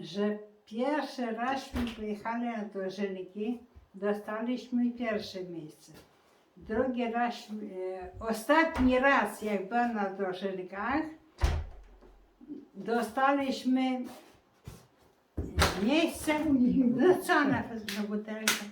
że pierwszy razśmy pojechali na dożynki, dostaliśmy pierwsze miejsce. Drugi raz, e, ostatni raz jak byłem na dożynkach, dostaliśmy miejsce, no butelkę.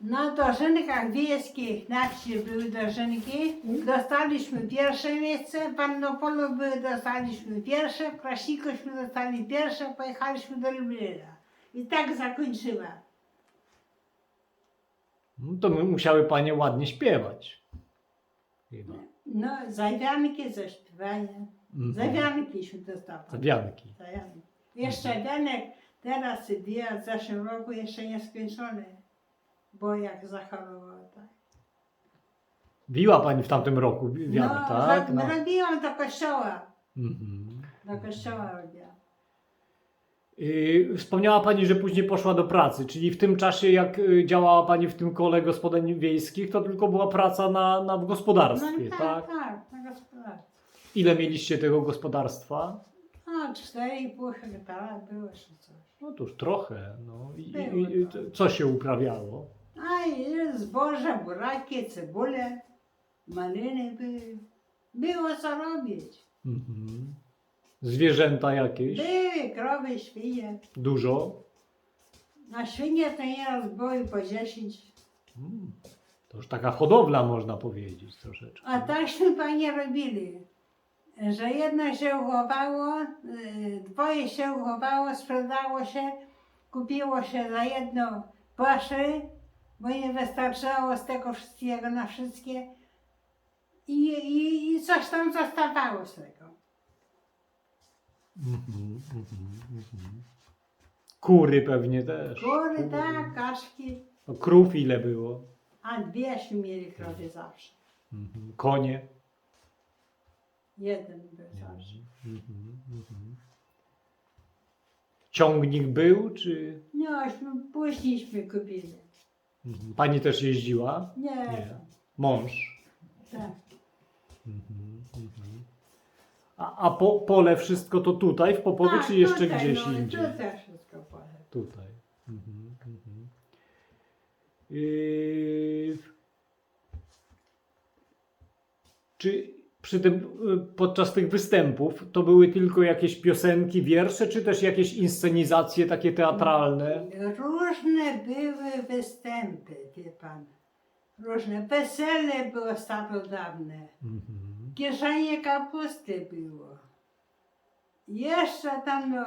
Na dożynkach wiejskich na wsi były dożynki, dostaliśmy pierwsze miejsce, w Pannopolu były, dostaliśmy pierwsze, w dostali pierwsze, pojechaliśmy do Lublina. I tak zakończyła. No to my musiały panie ładnie śpiewać. Chyba. No, zawianki zaśpiewanie. Mhm. Zawiankiśmy dostawali. Zawianki. Zawianki. Jeszcze Denek teraz bije w zeszłym roku jeszcze nie skończony, bo jak zachorował, tak. Biła pani w tamtym roku wi- wiatr, no, tak? No. robiłam do kościoła. Mhm. Do kościoła robiłam. Yy, wspomniała Pani, że później poszła do pracy, czyli w tym czasie, jak y, działała Pani w tym kole gospodyń wiejskich, to tylko była praca na, na w No gospodarstwie, i tak? tak, tak, na gospodarstwie. Ile mieliście tego gospodarstwa? No, 4,5 hektara było czy coś. No to już trochę. No. I, i, i, trochę. co się uprawiało? A i zboże, buraki, cebule, maliny były. Było co robić. Mhm. Zwierzęta jakieś? Były krowy, świnie. Dużo? Na świnie to nieraz były po 10. Mm. To już taka hodowla można powiedzieć troszeczkę. A takśmy panie robili, że jedno się uchowało, y, dwoje się uchowało, sprzedało się, kupiło się za jedno paszy, bo nie wystarczało z tego wszystkiego na wszystkie i, i, i coś tam zostawało z tego. Mhm, mhm, mhm. Kury pewnie też. Kury, tak, kaczki, No, krów ile było? a dwieśmy mieli krowy zawsze. Mhm. Konie. Jeden był zawsze. Mhm, mhm. Ciągnik był, czy Nośmy, późniejśmy kupili. Mhm. pani też jeździła? Nie, Nie. Mąż. tak. Mhm, mhm. A, a po, pole wszystko to tutaj w Popowie, Tak, czy jeszcze tutaj, gdzieś no, indziej? Tutaj wszystko powiem. Tutaj. Mhm, mhm. Yy, czy przy tym, y, podczas tych występów to były tylko jakieś piosenki, wiersze, czy też jakieś inscenizacje takie teatralne? Różne były występy, wie pan. Różne. Wesele było starodawne. Mhm. Kieszenie kapusty było. Jeszcze tam e,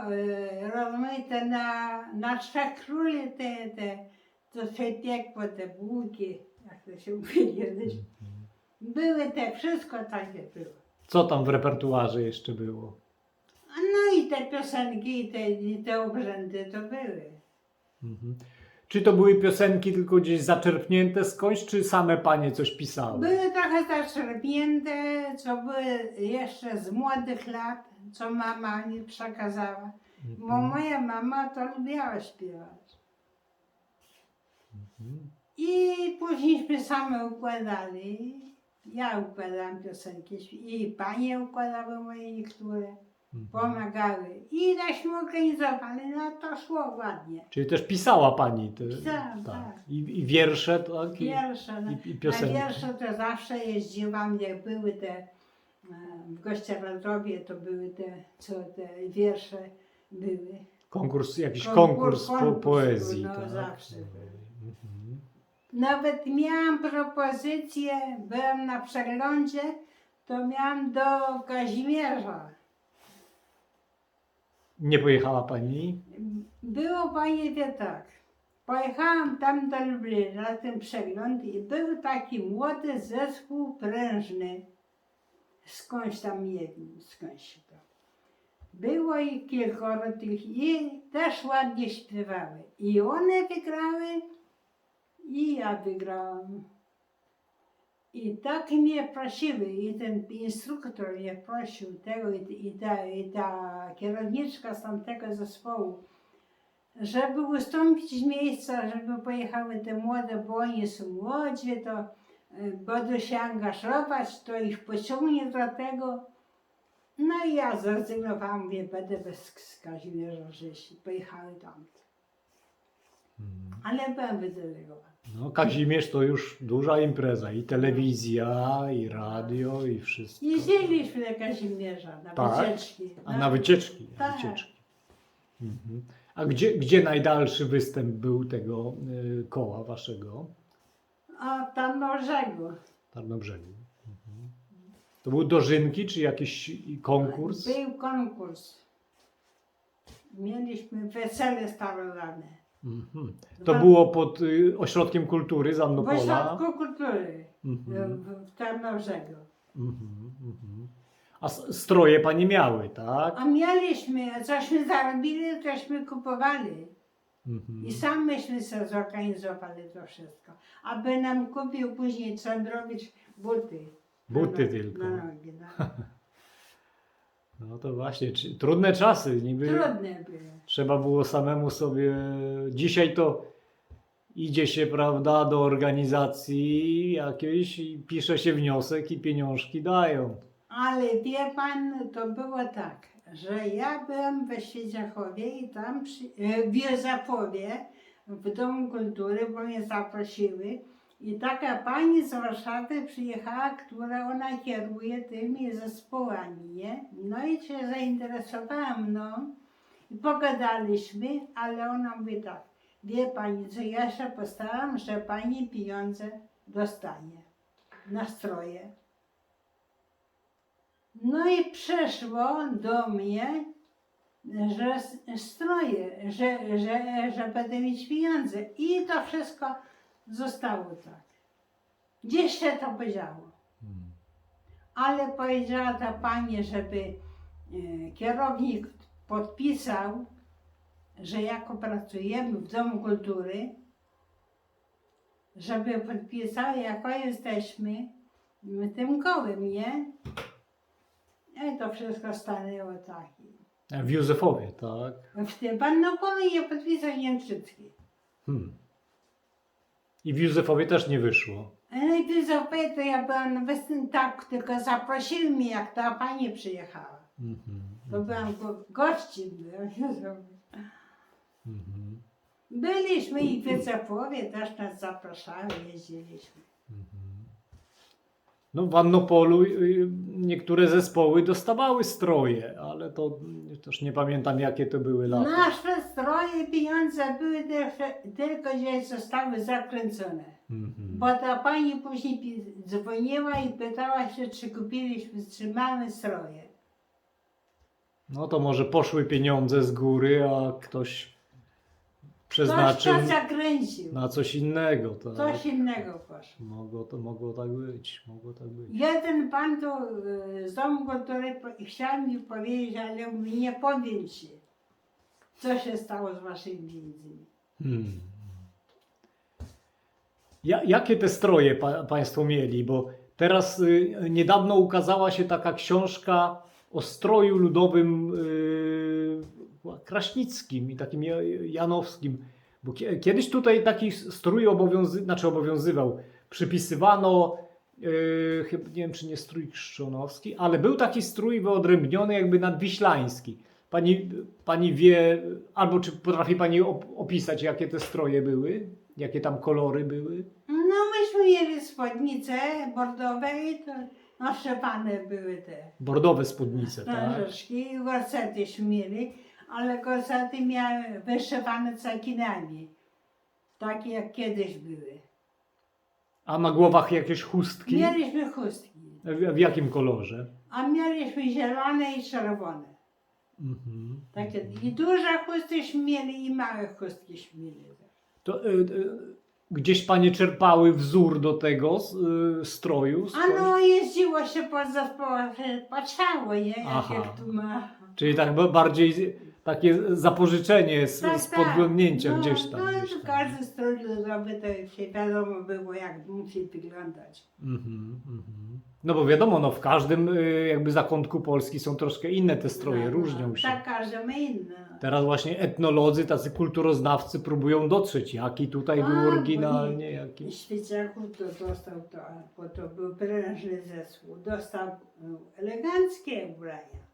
rozmaite na, na trzech króli te, te, to się te bułki, jak to się mówi kiedyś. Były te, wszystko takie było. Co tam w repertuarze jeszcze było? A No i te piosenki, i te, i te obrzędy to były. Mhm. Czy to były piosenki tylko gdzieś zaczerpnięte skądś, czy same panie coś pisały? Były trochę zaczerpnięte, co były jeszcze z młodych lat, co mama mi przekazała. Bo Mhm. moja mama to lubiła śpiewać. Mhm. I późniejśmy same układali. Ja układałam piosenki i panie układały moje niektóre, Mhm. pomagały. I taśmy organizowali, no to szło ładnie. Czyli też pisała pani te, Pisałam, tak. I, I wiersze, tak? I, Wiersze, no. i, i Na piosenki. wiersze to zawsze jeździłam, jak były te e, w Gościeradrowie, to były te, co te wiersze były. Konkurs, jakiś Konkurs- konkurs, po, poezji. był, no, tak? zawsze Mhm. Nawet miałam propozycję, byłam na przeglądzie, to miałam do Kazimierza. Nie pojechała pani? Było panie wie tak. Pojechałam tam do Lublina na ten przegląd i był taki młody zespół prężny. Skądś tam wiem, skądś to. Było ich kilkoro tych i też ładnie śpiewały. I one wygrały i ja wygrałam. I tak mnie prosiły, i ten instruktor mnie prosił tego, i, i, ta, i ta kierowniczka z tamtego zespołu, żeby ustąpić miejsca, żeby pojechały te młode, bo oni są młodzi, to y, będą się angażować, to ich pociągnie do tego. No i ja zrezygnowałam, mówię, będę bez Kazimierza Rzesi. Pojechałem tam. Ale byłem wydelegowana. No, Kazimierz to już duża impreza. I telewizja, i radio, i wszystko. Jeździliśmy do Kazimierza na Tak? wycieczki. A na wycieczki. Na Tak. wycieczki. Mhm. A gdzie, gdzie najdalszy występ był tego y, koła waszego? A tam na brzegu. Tarnobrzegu. Mhm. To był dożynki, czy jakiś konkurs? Był konkurs. Mieliśmy wesele starodawne. Mhm. To było pod y, ośrodkiem kultury W Zannopola. ośrodku kultury Mhm. w, w Tarnobrzegu. Mhm. Mhm. A s- stroje pani miały, tak? A mieliśmy, cośmy zarobili, tośmy kupowali. Mhm. I sam myśmy sobie zorganizowali to wszystko. Aby nam kupił później Candrowicz buty. Buty na, tylko. Na nogi, no. No to właśnie, czy, trudne czasy. Niby Trudne były. trzeba było samemu sobie. Dzisiaj to idzie się, prawda, do organizacji jakiejś i pisze się wniosek i pieniążki dają. Ale wie pan, to było tak, że ja byłam we Świeciachowie i tam przy, e, w Józefowie, w Domu Kultury, bo mnie zaprosiły. I taka pani z Warszawy przyjechała, która ona kieruje tymi zespołami, nie? No i się zainteresowałam, no. I pogadaliśmy, ale ona mówi tak, wie pani co, ja się postaram, że pani pieniądze dostanie na stroje. No i przeszło do mnie, że stroje, że, że, że będę mieć pieniądze. I to wszystko zostało tak. Gdzieś się to podziało. Hmm. Ale powiedziała ta pani, żeby e, kierownik podpisał, że jako pracujemy w Domu Kultury, żeby podpisał, jako jesteśmy tym kołem, nie? I to wszystko stanęło tak. W Józefowie, tak? W tym pan no nie podpisał Jędrzycki. Hmm. I w Józefowie też nie wyszło. Najpierw zapytał, to ja byłam na występ, tak, tylko zaprosił mnie, jak ta pani przyjechała. Mhm. To byłam go, gościem. byłam. Mhm. Byliśmy i w Wycepowie też nas zapraszały, jeździliśmy. No w Annopolu y, niektóre zespoły dostawały stroje, ale to y, też nie pamiętam jakie to były lata. Nasze stroje, pieniądze były tylko, gdzieś zostały zakręcone. Mhm. Bo ta pani później dzwoniła i pytała się, czy kupiliśmy, czy mamy stroje. No to może poszły pieniądze z góry, a ktoś Ktoś przeznaczył to zakręcił. na coś innego. Tak? Coś innego poszło. Mogło, to, mogło tak być. Mogło tak być. Jeden pan tu y, z domu kultury po- chciał mi powiedzieć, ale mówi, nie powiem ci, co się stało z waszymi pieniędzmi. Hmm. Ja, jakie te stroje pa, Państwo mieli? Bo teraz y, niedawno ukazała się taka książka o stroju ludowym y, kraśnickim i takim ja- janowskim. Bo kie- kiedyś tutaj taki strój obowiązy, znaczy obowiązywał. Przypisywano, y, chyba nie wiem czy nie strój krzczonowski, ale był taki strój wyodrębniony jakby nadwiślański. Pani, pani wie, albo czy potrafi Pani op- opisać, jakie te stroje były? Jakie tam kolory były? No myśmy mieli spódnice bordowe i to naszepane były te Bordowe spódnice, tak? strążeczki i mieli, ale gorsety miały wyszywane cekinami, takie jak kiedyś były. A na głowach jakieś chustki? Mieliśmy chustki, W, w jakim kolorze? a mieliśmy zielone i czerwone. Mhm. Takie, I duże chustki mieli i małe chustki mieli. To, y, y, gdzieś Panie czerpały wzór do tego y, stroju? A no jeździło się po zespołach, patrzało, nie? Jak, Aha. jak tu ma. Czyli tak ba- bardziej z- takie zapożyczenie z, Tak, z tak. podglądnięciem no, gdzieś tam. No, gdzieś tam. każdy strój ludowy to się wiadomo było, jak musi wyglądać. Mhm, mhm. No bo wiadomo, no w każdym y, jakby zakątku Polski są troszkę inne te stroje, No, różnią no, się. Tak, każdy ma inne. Teraz właśnie etnolodzy, tacy kulturoznawcy próbują dotrzeć, jaki tutaj A, był oryginalnie, nie- jaki... Świeciaków to dostał to, bo to był prężny zespół. Dostał e, eleganckie ubrania.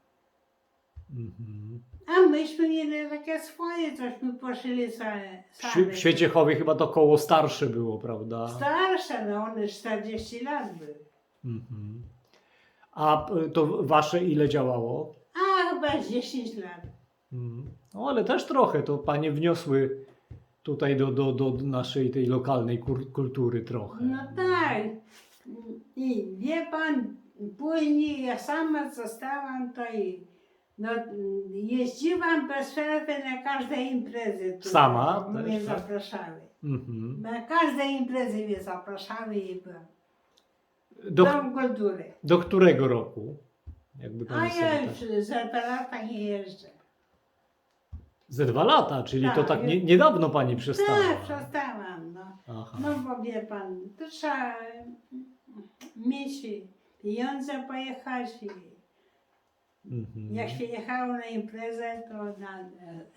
Mhm. A myśmy mieli takie swoje, cośmy poszyli same. Same. w Świeciechowie chyba to koło starsze było, prawda? Starsze, no one 40 lat były. Mhm. A to wasze ile działało? A chyba z 10 lat. Mhm. No ale też trochę, to panie wniosły tutaj do, do, do naszej tej lokalnej kur- kultury trochę. No tak. I wie pan, później ja sama zostałam to i no, jeździłam bez przerwy na każde imprezy. tutaj, Sama też, Mnie tak? zapraszały. Mhm. Na każde imprezy mnie zapraszały i byłam. Do, Dom kultury. do którego roku? Jakby A pani sobie ja tak... już za dwa lata nie jeżdżę. Ze dwa lata, czyli to Tak, tak nie, niedawno pani przestała. Tak, przestałam. No. Aha. no bo wie pan, to trzeba mieć pieniądze pojechać i Mhm. Jak się jechało na imprezę, to na, e,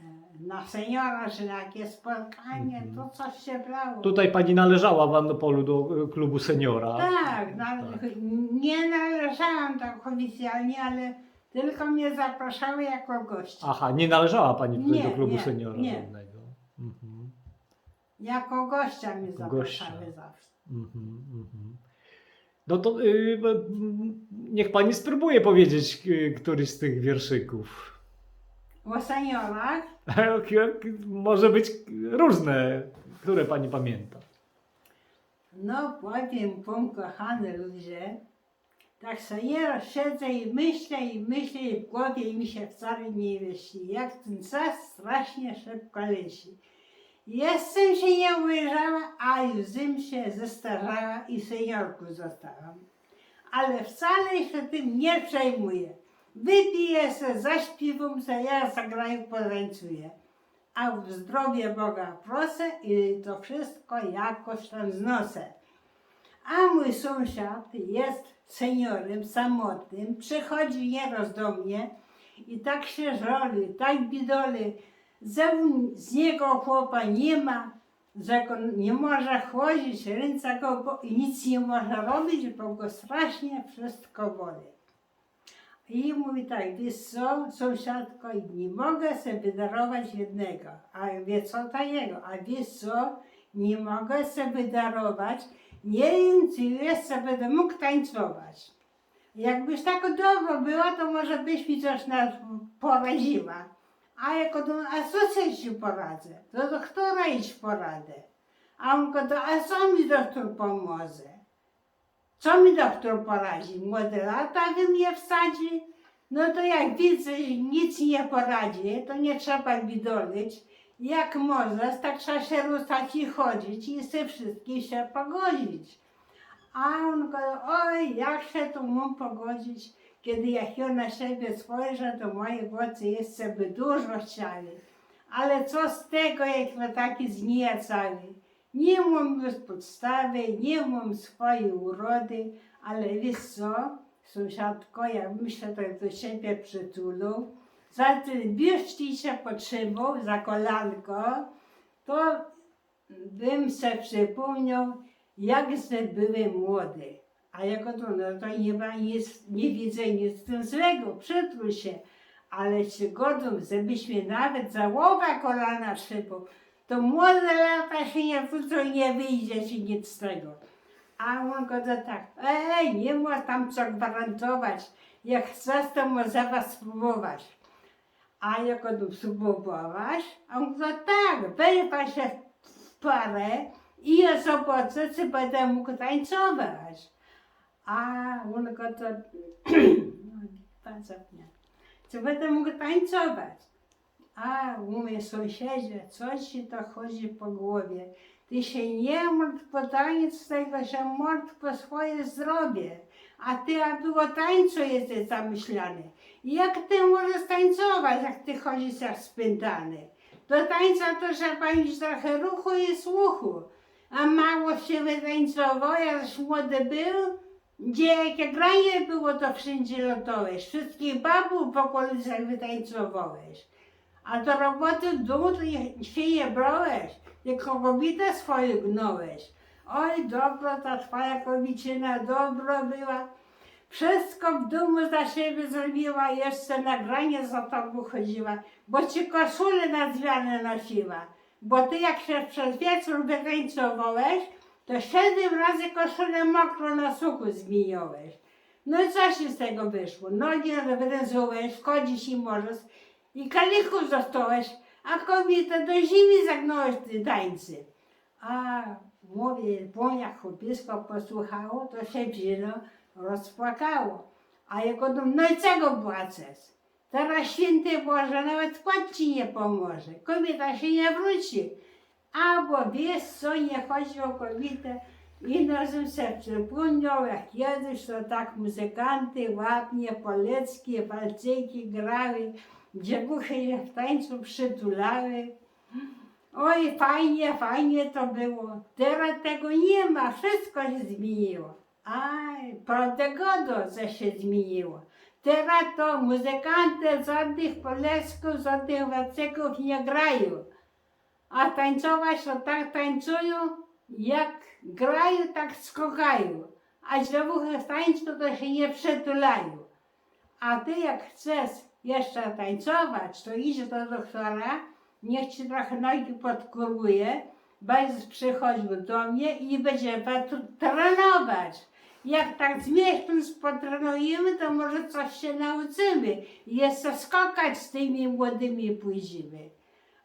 e, na seniora, czy na jakieś spotkanie, Mhm. to coś się brało. Tutaj pani należała w Annopolu do klubu seniora. Tak, na, Tak. nie należałam tak oficjalnie, ale tylko mnie zapraszały jako gość. Aha, nie należała pani tutaj Nie, do klubu nie, seniora nie. żadnego. Mhm. Jako gościa mnie Jako zapraszały gościa. zawsze. Mhm, mhm. No to y, m, niech pani spróbuje powiedzieć y, któryś z tych wierszyków. O seniorach Może być różne, które pani pamięta. No powiem wam, kochane ludzie, tak sobie ja siedzę i myślę i myślę i w głowie mi się wcale nie myśli, jak ten czas strasznie szybko leci. Jestem się nie ujrzała, a już się zestarzała i seniorku zostałam. Ale wcale się tym nie przejmuję. Wypiję se, zaśpiewam se, ja zagraję, potańcuję. A w zdrowie Boga proszę i to wszystko jakoś tam znosę. A mój sąsiad jest seniorem, samotnym, przychodzi nieraz do mnie i tak się żali, tak bidoli, z niego chłopa nie ma, że nie może chodzić, ręce go bo, i nic nie może robić, bo go strasznie wszystko boli. I mówi tak, wiesz co, sąsiadko, nie mogę sobie darować jednego, a wie co to jego, a wiesz co, nie mogę sobie darować, nie wiem, czy jeszcze będę mógł tańcować. Jakbyś tak dobro była, to może byś mi coś na, poradziła. To, a co sobie ci poradzę? Do doktora idź poradę. A on to, a co mi doktor pomoże? Co mi doktor poradzi? Młode lata wy mnie wsadzi? No to jak widzę, że nic nie poradzi, to nie trzeba bidolić. Jak możesz, tak trzeba się ruszać i chodzić i ze wszystkim się pogodzić. A on go, oj, jak się tu mam pogodzić, kiedy jak ja na siebie spojrzę, to moje oczy jeszcze by dużo chciały. Ale co z tego, jak my taki zniecały? Nie mam już podstawy, nie mam swojej urody, ale wiesz co, sąsiadko, jak myślę tak do siebie przytulą, za ten biuszki się potrzebował, za kolanko, to bym se przypomniał, jak se były młode. A jako to, no to nie ma nic, nie widzę nic z tym złego, przytul się. Ale czy godą, żebyś mnie nawet za łowa kolana trzepał, to młode lata się nie wrócą nie wyjdzie ci nic z tego. A on go to tak, ej, nie ma tam co gwarantować. Jak chcesz, to może was spróbować. A jak on spróbować, a on go tak, wyrwa się w parę i ja zobaczę, czy będę mógł tańcować. A on go to, pan zapomniał, czy będę mógł tańcować. A mówię, sąsiedzie, coś ci to chodzi po głowie. Ty się nie martw po taniec tego, że martw po swoje zdrowie. A ty, a było tańcu jesteś zamyślany. Jak ty możesz tańcować, jak ty chodzisz jak spętany? Do tańca to trzeba mieć trochę ruchu i słuchu. A mało się wytańcował, jak młody był, gdzie jakie granie było, to wszędzie lotowałeś. Wszystkich babów w okolicach wytańcowałeś. A do roboty nie- się nie brałeś, tylko kobietę swoją gnąłeś. Oj, dobro, ta twoja kobiecina dobro była. Wszystko w domu za siebie zrobiła, jeszcze nagranie za tobą chodziła, bo ci koszulę na zmianę nosiła. Bo ty jak się przez wieczór wytańcowałeś, to siedem razy koszulę mokrą na suchu zmieniałeś. No i co się z tego wyszło? Nogi wyrężyłeś, chodzić i możesz i kalichów zostałeś, a kobietę do zimy zagnąłeś ty tańcy. A mówię, bo chłopisko posłuchało, to się wzięło, rozpłakało. A jego dom, no i czego płaczesz? Teraz święty Boże, nawet płacz ci nie pomoże. Kobieta się nie wróci. Nie chodzi o kobietę i naszym sercu płynął jak kiedyś, to tak muzykanty ładnie, poleckie, walczyki grały, dziewuchy w tańcu przytulały. Oj, fajnie, fajnie to było. Teraz tego nie ma, wszystko się zmieniło. Aj, prawda godo, co się zmieniło. Teraz to muzykanty żadnych polecków, żadnych walczyków nie grają. A tańcować to tak tańcują, jak grają, tak skokają. A dziewuchy w tańcu to się nie przytulają. A ty jak chcesz jeszcze tańcować, to idź do doktora, niech ci trochę nogi podkuruje, będziesz przychodził do mnie i będziemy tu trenować. Jak tak z miesiąc potrenujemy, to może coś się nauczymy. Jeszcze skakać z tymi młodymi pójdziemy.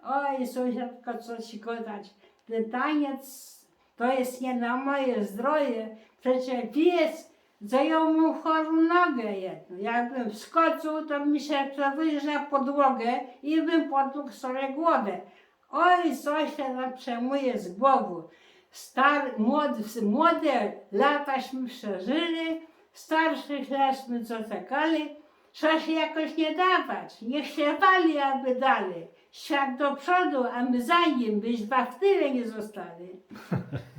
Oj, sąsiadko, co ci gadać. Ten taniec to jest nie na moje zdrowie. Przecież pies zajął mu chorą nogę jedną. Jakbym wskoczył, to mi się przewyższył na podłogę i bym potłukł sobie głowę. Oj, tam przejmuje z głowy. Star, młody, młode lataśmy przeżyli, starszych leśmy co czekali. Trzeba się jakoś nie dawać. Niech się wali, aby dalej. Świat do przodu, a my za nim, byś w nie zostali.